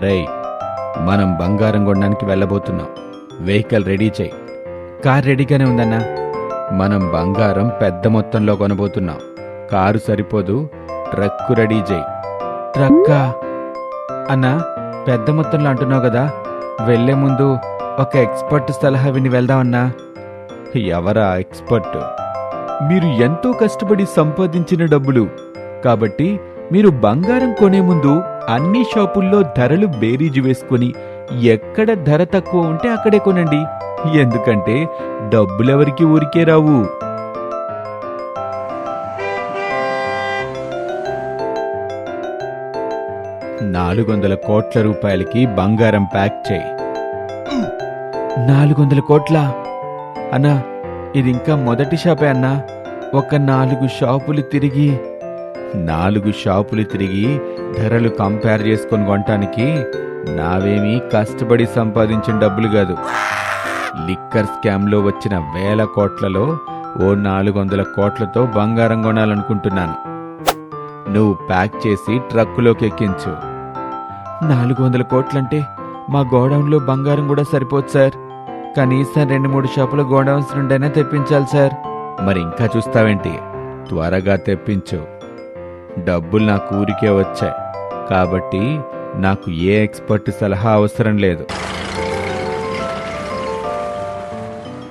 రేయ్ మనం బంగారం కొనడానికి వెళ్ళబోతున్నాం. వెహికల్ రెడీ చేయి. కార్ రెడీగానే ఉందన్నా. మనం బంగారం పెద్ద మొత్తంలో కొనబోతున్నాం. కారు సరిపోదు ట్రక్కు రెడీ చేయి. ట్రక్కా? అన్నా పెద్ద మొత్తంలో అంటున్నావు కదా. వెళ్ళే ముందు ఒక ఎక్స్పర్ట్ సలహా విని వెళ్దామన్నా ఎవరా ఎక్స్పర్ట్? మీరు ఎంతో కష్టపడి సంపాదించిన డబ్బులు. కాబట్టి మీరు బంగారం కొనే ముందు అన్ని షాపుల్లో ధరలు బేరీజు వేసుకుని ఎక్కడ ధర తక్కువ ఉంటే అక్కడే కొనండి. ఎందుకంటే డబ్బులెవరికి ఊరికే రావు. నాలుగు వందల కోట్ల రూపాయలకి బంగారం ప్యాక్ చేయి. నాలుగు వందల కోట్ల? అన్నా ఇది ఇంకా మొదటి షాపే అన్నా. ఒక నాలుగు షాపులు తిరిగి నాలుగు షాపులు తిరిగి ధరలు కంపేర్ చేసుకొని కొనటానికి నావేమీ కష్టపడి సంపాదించిన డబ్బులు కాదు. లిక్కర్ స్కామ్లో వచ్చిన వేల కోట్లలో ఓ నాలుగు వందల కోట్లతో బంగారం కొనాలనుకుంటున్నాను. నువ్వు ప్యాక్ చేసి ట్రక్కులోకి ఎక్కించు. నాలుగు వందల కోట్లంటే మా గోడౌన్లో బంగారం కూడా సరిపోదు సార్. కనీసం రెండు మూడు షాపుల గోడౌన్స్ నుండైనా తెప్పించాలి సార్. మరి ఇంకా చూస్తావేంటి? త్వరగా తెప్పించు. డబ్బులు నా ఊరికే వచ్చాయి. కాబట్టి నాకు ఏ ఎక్స్పర్ట్ సలహా అవసరం లేదు.